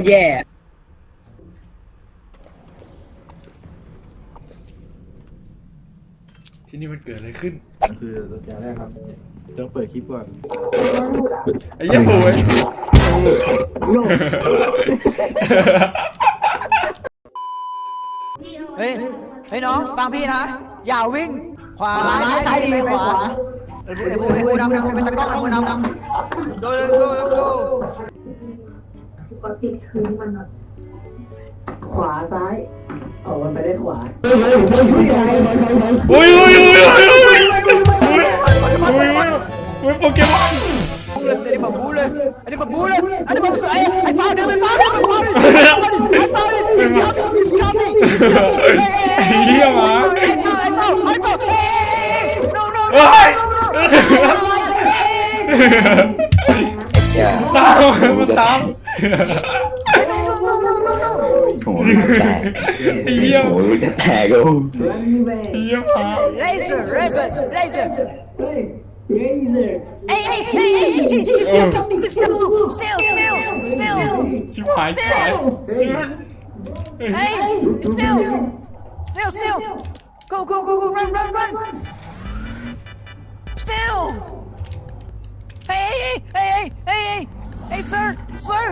ตรแย่ที่นี่มันเกิดอะไรขึ้นคืออย่างแรกครับต้องเปิดคลิปก่อนไอ้เหี้ยโวยเฮ้ย เฮ้ยน้องฟังพี่นะ อย่าวิ่ง ขวาซ้ายดีขวาไอ้ผู้ไอ้ผู้ไอ้ผู้นำไอ้ผู้เป็นตะกร้อไอ้ผู้นำนำโดนเลยโดนเลยโดนป ก็ติดคืนมันหน่อยขวาซ้ายเอามันไปได้ขวาเฮ้ยผมว่าอยู่ที่ไหนไปไปไปอุ้ยอุ้ยอุ้ยอุ้ยอุ้ยอุ้ยอุ้ยโปเกมอน Pabulas, dari Pabulas. Ada Pabulas. Ada Pabulas. I, I found him. I found him. I found him. I found him. He's coming. He's coming. He's coming. Iya, man. I found. I found. I found. Hey! No, no, no, no, no. Ya. Tahu, tahu. โอ้ยแตกไอ้เหี้ยโอ้ยจะแตกแล้วไอ้เหี้ยหมา laser laser laser เฮ้ยเฮ้ยเลย hey hey hey hey he's still coming he's still still still still ชิบหายชิบหาย hey still still still go go go go run run run still hey hey hey hey hey hey hey sir sir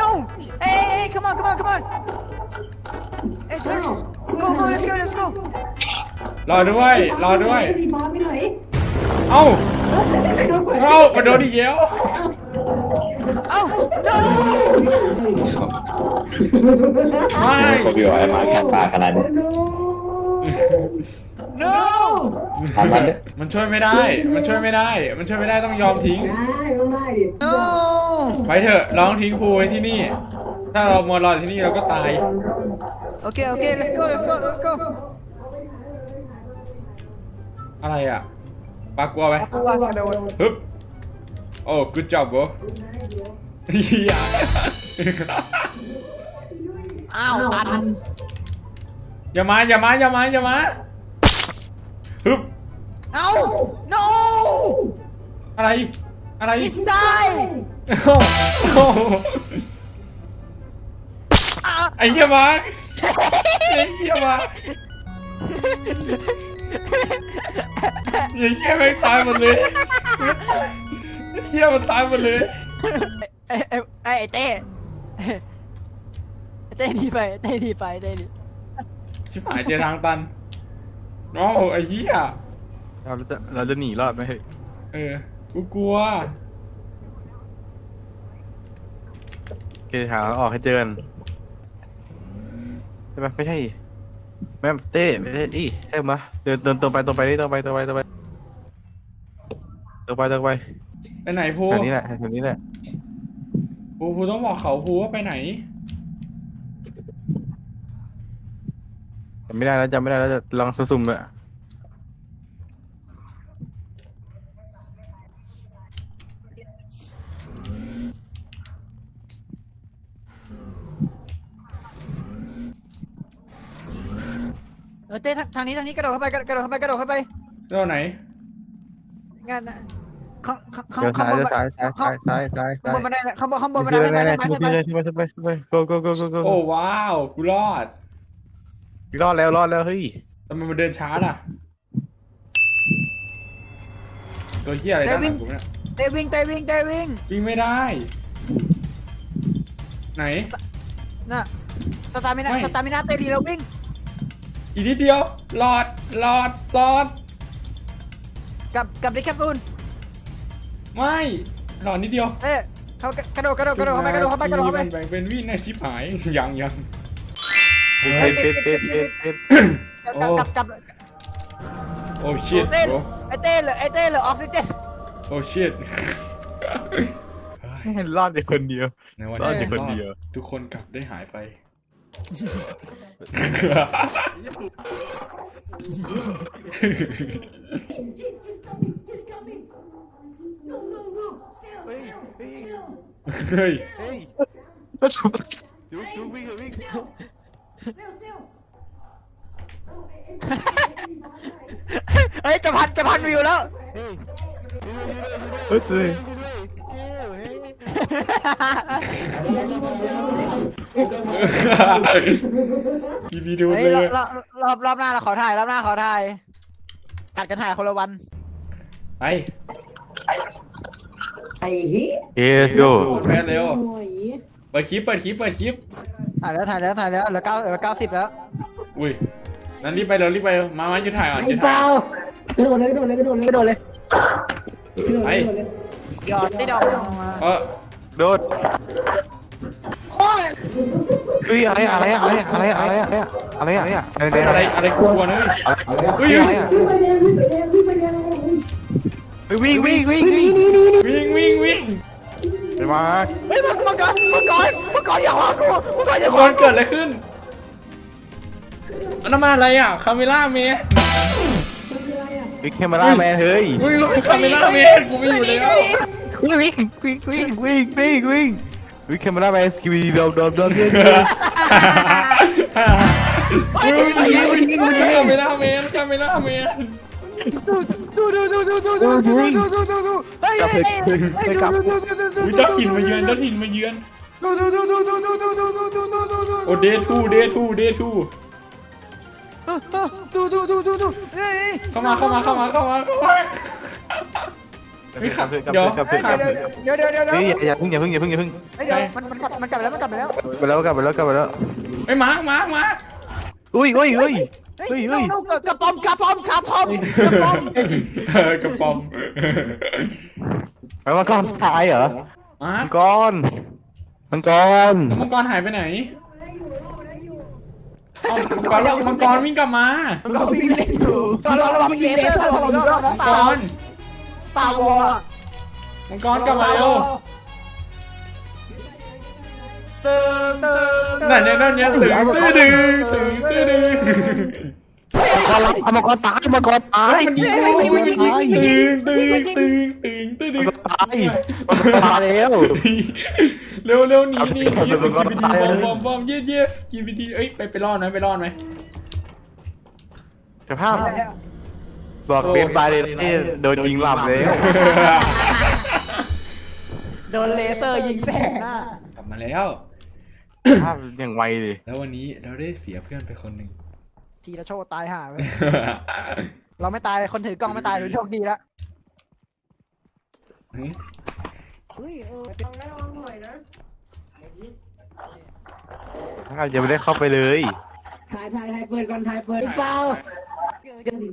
no hey hey hey come on come on come on hey sir go go let's go let's go รอด้วย รอด้วย พี่บอสไปไหนเอ้า เอ้ามาโดนอีกแล้ว oh no ไม่ก็พี่ว่ามาแค่ปลาขนาดนี้ no ทำมันดิ มันช่วยไม่ได้ มันช่วยไม่ได้ มันช่วยไม่ได้ต้องยอมทิ้ง ได้ต้องได้ดิ no ไปเถอะเราต้องทิ้งครูไว้ที่นี่ ถ้าเรามัวรออยู่ที่นี่เราก็ตาย okay okay let's go let's go let's go อะไรอะปลากลัวไหมว่ากระโดดฮึบโอ้ good job bro เฮียอ้าวตันอย่ามาอย่ามาอย่ามาอย่ามาฮึบ เอ้า no อะไร อะไร he's dying เอ้าเอ้าอะไอ้เหี้ยมาไอ้เหี้ยมาไอ้เหี้ยไม่งตายหมดเลยไอ้เหี้ยมันตายหมดเลยเอ้ยเอ้ยเอ้ยไอ้เต้ไอ้เต้หนีไปไอ้เต้หนีไปไอ้เต้หนีชิบหายเจอทางตันโอ้ไอ้เหี้ยเราจะเราจะหนีรอดไหมเฮ้ยเออ กูกลัว โอเคหาทางออกให้เจอกันใช่ไหมไม่ใช่แม่เต้ไม่ใช่อีใช่ไหมเดินเดินตรงไปตรงไปนี่ตรงไปตรงไปตรงไปตรงไปตรงไปไปไหนภูแถวนี้แหละแถวนี้แหละภูภูต้องบอกเขาภูว่าไปไหน จำไม่ได้แล้วจำไม่ได้แล้วจะลองสุ่มๆเลย เออเต้ทางทางนี้ทางนี้กระโดดเข้าไปกระโดดเข้าไปกระโดดเข้าไปเรื่องไหน งานน่ะข้างข้างข้างเดินข้างซ้ายบนเดินซ้ายซ้ายซ้ายซ้ายข้างซ้ายบนบันไดข้างบนข้างบนบันไดที่ไปไหนไปไหนไปที่ไปไหนที่ไหนที่ไหนที่ไหน go go go go go โอ้ว้าว กูรอดรอดแล้วรอดแล้วเฮ้ยทำไมมันเดินช้าล่ะ ตัวเหี้ยอะไรด้านหลังกูเนี่ยเต้วิ่งเต้วิ่งเต้วิ่งวิ่งไม่ได้ ไหน น่ะสตามินาไม่สตามินาเต้ดีแล้ววิ่ง อีกนิดเดียวหลอดหลอดหลอดกับกับดิแคปซูลไม่หลอดนิดเดียวเต้เขากระโดดกระโดดกระโดดเข้าไปกระโดดเข้าไปกระโดดเข้าไป มันแบ่งเป็นวินาชิบหายยังยังเป็ดเป็ดเป็ดเป็ดเป็ดกับกับกับโอ้ชิตเต้โอ้ไอเต้เหลือไอเต้เหลือออกซิเจนโอ้ชิตรอดอยู่คนเดียว ในวันรอดนี้อยู่คนเดียว ทุกคนกลับได้หายไป เฮ้ยเฮ้ยเฮ้ย เฮ้ยจุ๊บจุ๊บวิ่งเลยวิ่งเฮ้ยจะพันจะพันวิวแล้ว เฮ้ยเฮ้ยเฮ้ย อีพีดูเฮ้เลยยรอบรอบรอบรอบหน้าเราขอถ่ายรอบหน้าขอถ่ายกัดกันถ่ายคนละวันไปไอ้เหี้ยเอสโยแพ้เร็วโอ้ยเปิดคลิปเปิดคลิปเปิดคลิป ถ่ายแล้วถ่ายแล้วถ่ายแล้วเหลือเก้าเหลือเก้าสิบแล้วอุ้ย นั้นรีบไปเร็วรีบไปมามาจะถ่ายก่อนไอ้จะเปถ่าล่ายกระโดดเลยกระโดดเลยกระโดดเลยกระโดดเลยกระโดดไปเลยกระโดดเลยหยอดได้ดอกลงมาเออ โดดเฮ้ยอะไรอะไรอะไรอะไรอะไรอะไรอะไรอะไรอะไรอะไรอะไรกลัวๆนะเฮ้ยอะไรวิ่งไปแดงวิ่งไปแดงวิ่งไปแดงวิ่งวิ่งวิ่งวิ่งนี่นี่นี่วิ่งวิ่งวิ่งไปมาเฮ้ยมังกรมังกรมังกรอย่าหวางกูมังกรอย่าหควางนเกิดอะไรขึ้นอันนั้นมาอะไรอะคาเมล่าเมย์วิ่งแคมราแมนเฮ้ยอุ้ยคาเมล่าเมย์กูไม่อยู่แล้ว วิ่งวิ่งวิ่งวิ่งวิ่งวิ่งวิ่งวิ่งแคมราแมนสกิวีดอมดอมดอมเยอะอุ้ยอุ้ยอุ้ยอุ้ยคาเมล่าเมย์คาเมล่าเมย์ดูดูดูดูดูดูดูดูดูดูดูเฮ้ยกลับเฮ้ยเลยเฮ้ยเฮ้ยกลับดูดูดูดูดูอุ้ยเจ้าถิ่นมาเยือนเจ้าถิ่นมาเยือนดูดูดูดูดูดูดูดูดูดูดูดูดูโอ้เดทูเดทูเดทูดูดูดูดูดูเฮ้ยเข้ามาเข้ามาเข้ามาเข้ามาเข้ามา ไม่ขับเดี๋ยว กลับเลยกลับเลยเดี๋ยวเดี๋ยวเดี๋ยวเดี๋ยวเฮ้ยอย่าเพิ่งอย่าเพิ่งอย่าเพิ่งอย่าเพิ่งเฮ้ยเดี๋ยวมันมันกลับมันกลับไปแล้วมันกลับไปแล้วไปแล้วกลับไปแล้วกลับไปแล้วไอ้มาร์คมาร์คมาร์คอุ้ยอุ้ยอุ้ยเฮ้ยเฮ้ยกระป๋อมกระป๋อมกระป๋อมกระป๋อมเออกระป๋อมไปมาก่อนตายเหรอมาร์มัคงกรมังกรแล้วมังกรหายไปไหนเอ้ามังกรมังกรวิ่งกลับมาเราวิ่งเล่นอยู่เราเราเราวิ่งเล่นเราเราเรามังกร ตาวอมังกรกลับมาเร็วเติมเติมนั่นเนี่ยนั่นเนี่ยตึงตื้อดึงตึงตื้อดึงมังกรตายมังกรตายมันยิงมันยิงมันยิงตึงตึงตึงตึงตื้อดึมังงกรตายมังกรตายแล้วเร็วเร็วหนีหนีหนีเอากีมังกรบีตายดีเลยบอมบอมบอมเย่เย่กีบีดีเอ้ยไปไปรอดไหมไปรอดไหมสภาพ บอกเบนบายเลยที่โดนยิงหลับแล้วโดนเลเซอร์ยิงแสงหน้ากลับมาแล้วสภาพอย่างไวเลยแล้ววันนี้เราได้เสียเพื่อนไปคนหนึ่ง ทีละโชว์ตายห่าเลยเราไม่ตายคนถือกล้องไม่ตายถือโชคดีแล้วหืมเฮ้ยเออลองได้ลองหน่อยนะสภาพยังไม่ได้เข้าไปเลย ถ่ายถ่ายถ่ายเปิดก่อนถ่ายเปิดเปล่าเจอสิง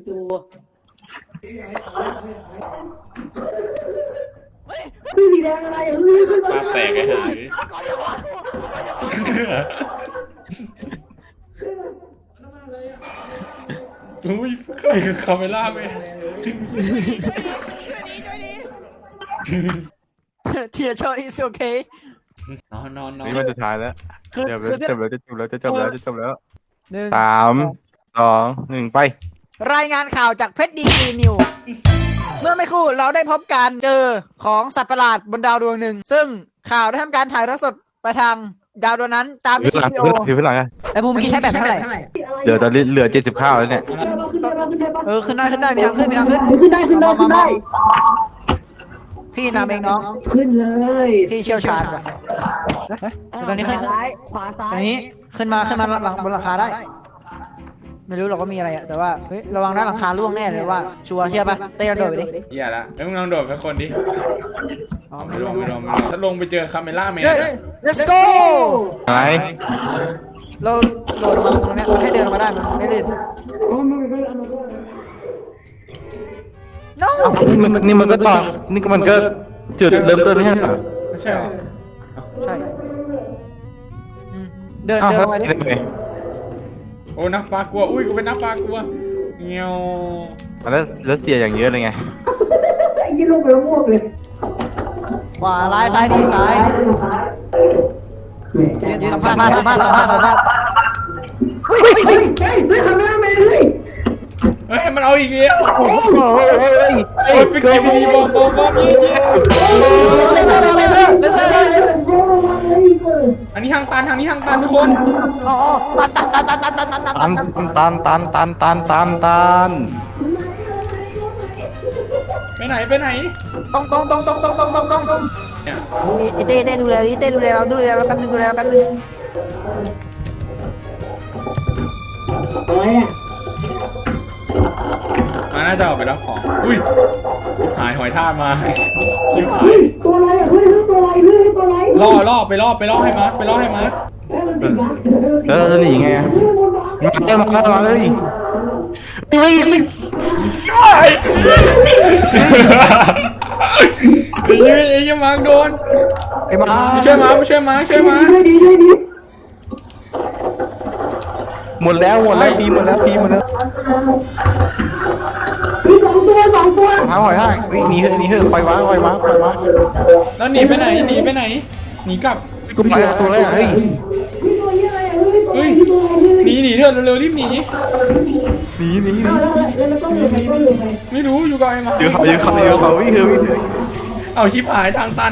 โตพี่สีแดงอะไรเฮ้ยขึ้นก่อนภาพแตกไอ้หายอุ้ยใครคือคาเมล่าไหมทีละชว์ is okay นอนนอนนอนนี่มันสุดท้ายแล้วคือเดี๋ยวคือจะจบแล้วจะจบแล้วจะจบแล้วจะจบแล้วหนึ่งสามสองหนึ่งไป รายงานข่าวจากเพชรดีกรีนิว เมื่อไม่ครู่เราได้พบการเจอของสัตว์ประหลาดบนดาวดวงหนึ่ง ซึ่งข่าวได้ทำการถ่ายทอดสดไปทางดาวดวงนั้นตามถืที่อหลังวิดีถืโออหลังกันไอ้ภูมิเมื่อกี้ใช้แบบเท่าไหร่ เหลือตอนนี้เหลือเจ็ดสิบข้าวแล้วเนี่ยขึ้นได้ปะขึ้นได้ปะขึ้นได้ปะเออขึ้นได้ขึ้นได้มีทางขึ้นมีทางขึ้นขึ้นได้ขึ้นได้ขึ้นได้ พี่นำเองน้อง ขึ้นเลยพี่เชี่ยวชาญว่ะตอนนี้ขึ้นซ้ายขวาซ้าตอยนนี้ขึ้นมาขึ้นมาหลังบนหลังคาได้ ไม่รู้เราก็มีอะไรอะแต่ว่าเฮ้ยระวังด้านหลังคาล่วงแน่เลยว่า ชัวร์เชื่อปะเต้กระโดดไปดิเหี้ยละแล้วมึงลองโดดไปคนดิอ๋อไม่ไม่ลลงงไม่ลงไม่ลงถ้าลงไปเจอคาเมล่าแมนเฮ้ย let's go ไหนเราโดดลงมาตรงเนี้ยมันให้เดินลงมาได้มันไม่ลื่นโอ้มันก็เอามาด้วย no นี่มันนี่มันก็ต่อนี่ก็มันก็จุดเริ่มต้นไม่ใช่เหรอไม่ใช่เหรอใช่อืมเดินอ้าวเดินแล้ลวงมาดิได้ไง โอ้นักปลากลัว อุ้ยกูเป็นนักปลากลัวเงี้ยวแล้วแล้วเสียอย่างเยอะเลยไง ไอ้ยี่ลงไปแล้วม่วงเลยขวาซ้ายซ้ายดีซ้ายยืนสัมภาษณ์สัมภาษณ์สัมภาษณ์สัมภาษณ์เฮ้ยเฮ้ยเฮ้ยเฮ้ยทำหน้าแม่เฮ้ยเฮ้ยมันเอาอีกแล้วโอ้โหเฮ้ยเฮ้ยเฮ้ยโอ้ยฟิกกี้ดีบอมบอมบอมเย่เย่เลเซอร์เลเซอร์เลเซอร์เลเซอร์ โอ้ยเฮ้ยเฮ้ย อันนี้ทางตันทางนี้ทางตันทุกคนอ๋อตันตันตันตันตันตันตันตันตันตันตันตันตันตันตันไปไหนไปไหนตรงตรงตรงตรงตรงตรงตรงตรงเนี่ยไอ้ไอ้เต้เต้ดูแลดิเต้ดูแลเราดูแลเราแป๊บนึงดูแลเราแป๊บนึงอะไรอะมาน่าจะออกไปรับของอุ้ยชิบหายหอยทากมาชิบหายเฮ้ยตัวอะไรอะเฮ้ยเฮ้ยตัว ตัวอะไรล่อล่อไปล่อไปล่อให้มาร์คไปล่อให้มาร์คเฮ้ยมันติดบั๊กแล้วเราจะหนีไงอะ เฮ้ยมันบั๊กมาเลยมาเลยมาเลยตีไปสิใช่ไอ้ยี่ไอ้ยี่มาร์คโดนไอ้มาไปช่วยมาร์คไปช่วยมาร์คช่วยมาร์ค ช่วยดีช่วยดีหมดแล้วหมดแล้วพีหมดแล้วพีหมดแล้ว เฮ้ยสองตัวสองตัวหาหอยห้างเฮ้ยหนีเถอะหนีเถอะปล่อยวางปล่อยวางปล่อยวางแล้วหนีไปไหนหนีไปไหนหนีกลับกูไปเอาตัวแรกเฮ้ยเฮ้ยตัวเหี้ยอะไรอะเฮ้ยตัวอะไรเฮ้ยตัวอะไรเฮ้ยหนีหนีเถอะเร็วๆรีบหนีหนีหนีหนีเอาแล้วแล้วแล้วต้องอยู่ไปต้องอยู่ไปไม่รู้อยู่กับไอ้มาร์คเดี๋ยวเขาเดี๋ยวเขาเดี๋ยวเขาวิ่งเถอะวิ่งเถอะเอาชิบหายทางตัน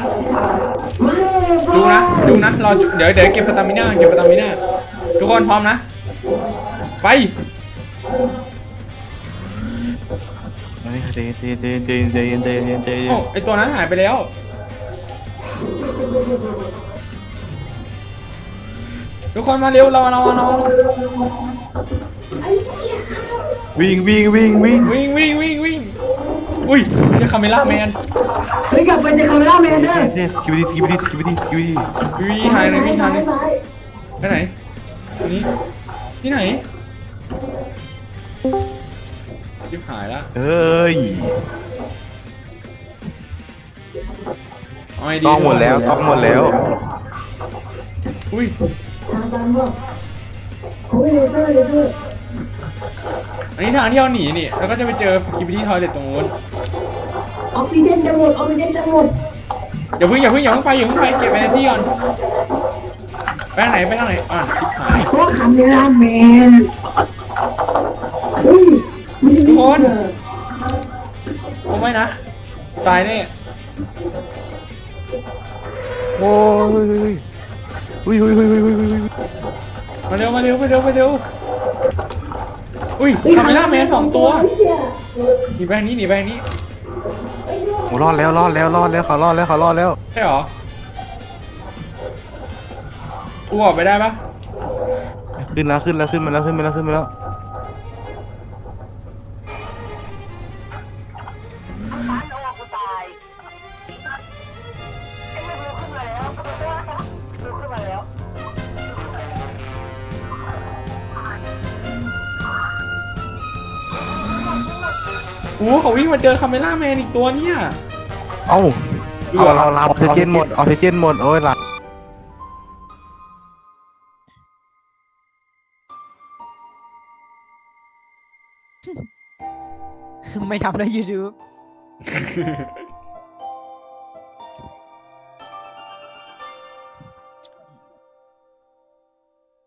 มาเลยดูนะดูนะรอจุเดี๋ยวเดี๋ยวเก็บสตามิน่าเก็บสตามิน่าทุกคนพร้อมนะไป เฮ้ยเดนเดนเดนเดนเดนเดนเดนเดนโอ้ไอตัวนั้นหายไปแล้ว ทุกคนมาเร็วเราเราเราวิ่งวิ่งวิ่งวิ่งวิ่งวิ่งวิ่งวิ่งอุ้ยไม่ใช่คาเมล่าแมนเฮ้ยกลับไปจะคาเมล่าแมนเด้อเดนสกิบดีสกิบดีสกิบดีสกิบดีวิ่งหายเลยวิ่งหายเลยซ้ายไปไหนนี่ที่ไหน ชิบหายละเฮ้ยเอาไอดีต้องหมดแล้วต้องหมดแล้ว อุ้ยทางตันบ่โอ้ยเลเซอร์เลเซอร์อันนี้ทางที่เราหนีนี่แล้วก็จะไปเจอคิปปี้ทอยเด็ดตรงนู้นออกซิเจนจะหมดออกซิเจนจะหมดอย่าเพิ่งอย่าเพิ่งอย่าเพิ่งไปอย่าเพิ่งไปเก็บเอเนจีก่อนไปทางไหนไปทางไหนอะชิบหายเพราะคาเมล่าแมนเฮ้ยมันจะมี ทุกคนเออโอ้ไม่นะ ตายแน่โอ้ยอุ้ยอุ้ยอุ้ยอุ้ยอุ้ยอุ้ยมาเร็วมาเร็วมาเร็วมาเร็วอุ้ยคาเมล่าแมนสองตัวหนีไปทางนี้หนีไปทางนี้โอ้รอดแล้วรอดแล้วรอดแล้วเขารอดแล้วเขารอดแล้วใช่หรอกูออกไปได้ปะขึ้นแล้วขึ้นแล้วขึ้นมาแล้วขึ้นมาแล้วขึ้นมาแล้ว โอ้เขาวิ่งมาเจอคาเมล่าแมนอีกตัวเนี่ยเอ้าเอาเราเราออกซิเจนหมดออกซิเจนหมดโอ้ยหลับไม่ทำแล้ว YouTube